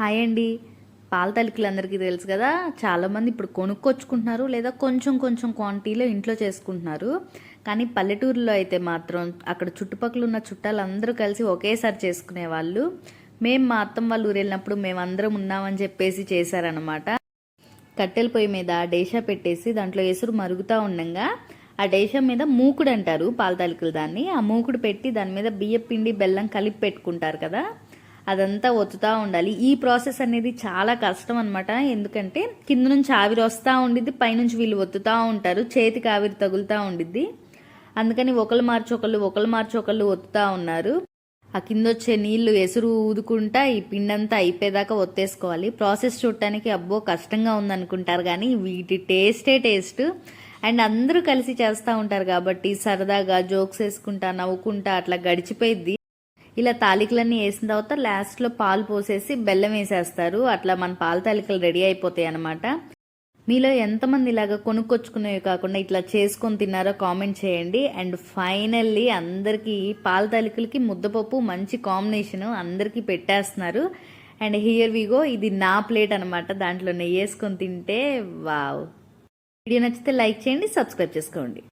Hi అండి. పాల తలికలు అందరికీ తెలుసు కదా చాలామంది ఇప్పుడు కొనుక్కొచ్చుకుంటున్నారు లేదా కొంచెం కొంచెం క్వాంటిటీలో ఇంట్లో చేసుకుంటున్నారు. కానీ పల్లెటూరులో అయితే మాత్రం అక్కడ చుట్టుపక్కల ఉన్న చుట్టాలు అందరూ కలిసి ఒకేసారి చేసుకునే వాళ్ళు. మేము మా అత్తమ్మ వాళ్ళ ఊరు వెళ్ళినప్పుడు మేమందరం ఉన్నామని చెప్పేసి చేశారనమాట కట్టెల పొయ్యి మీద డేషా పెట్టేసి దాంట్లో ఎసురు మరుగుతూ ఉండంగా ఆ డేషా మీద మూకుడు అంటారు పాల తలికలు దాన్ని. ఆ మూకుడు పెట్టి దాని మీద బియ్యం పిండి బెల్లం కలిపి పెట్టుకుంటారు కదా. అదంతా ఒత్తుతూ ఉండాలి. ఈ ప్రాసెస్ అనేది చాలా కష్టం అనమాట ఎందుకంటే కింద నుంచి ఆవిరి వస్తూ ఉండిద్ది పైనుంచి వీళ్ళు ఒత్తుతూ ఉంటారు చేతికి ఆవిరి తగులుతూ ఉండిద్ది. అందుకని ఒకళ్ళు మార్చి ఒకళ్ళు ఒకళ్ళు మార్చి ఒకళ్ళు ఒత్తుతా ఉన్నారు. ఆ కింద వచ్చే నీళ్ళు ఎసురు ఊదుకుంటా ఈ పిండంతా అయిపోయేదాకా ఒత్తేసుకోవాలి. ప్రాసెస్ చూడటానికి అబ్బో కష్టంగా ఉందనుకుంటారు కానీ వీటి టేస్టే టేస్ట్. అండ్ అందరూ కలిసి చేస్తూ ఉంటారు కాబట్టి సరదాగా జోక్స్ వేసుకుంటా నవ్వుకుంటా అట్లా గడిచిపోయిద్ది. ఇలా తాలికలన్నీ వేసిన తర్వాత లాస్ట్లో పాలు పోసేసి బెల్లం వేసేస్తారు. అట్లా మన పాల తాలికలు రెడీ అయిపోతాయి అనమాట మీలో ఎంతమంది ఇలాగ కొనుక్కొచ్చుకునేవి కాకుండా ఇట్లా చేసుకొని తిన్నారో కామెంట్ చేయండి. అండ్ ఫైనల్లీ అందరికీ పాల తాలికలకి ముద్దపప్పు మంచి కాంబినేషన్ అందరికీ పెట్టేస్తున్నారు. అండ్ హియర్ విగో ఇది నా ప్లేట్ అనమాట దాంట్లో నెయ్యి వేసుకొని తింటే వావ్. వీడియో నచ్చితే లైక్ చేయండి సబ్స్క్రైబ్ చేసుకోండి.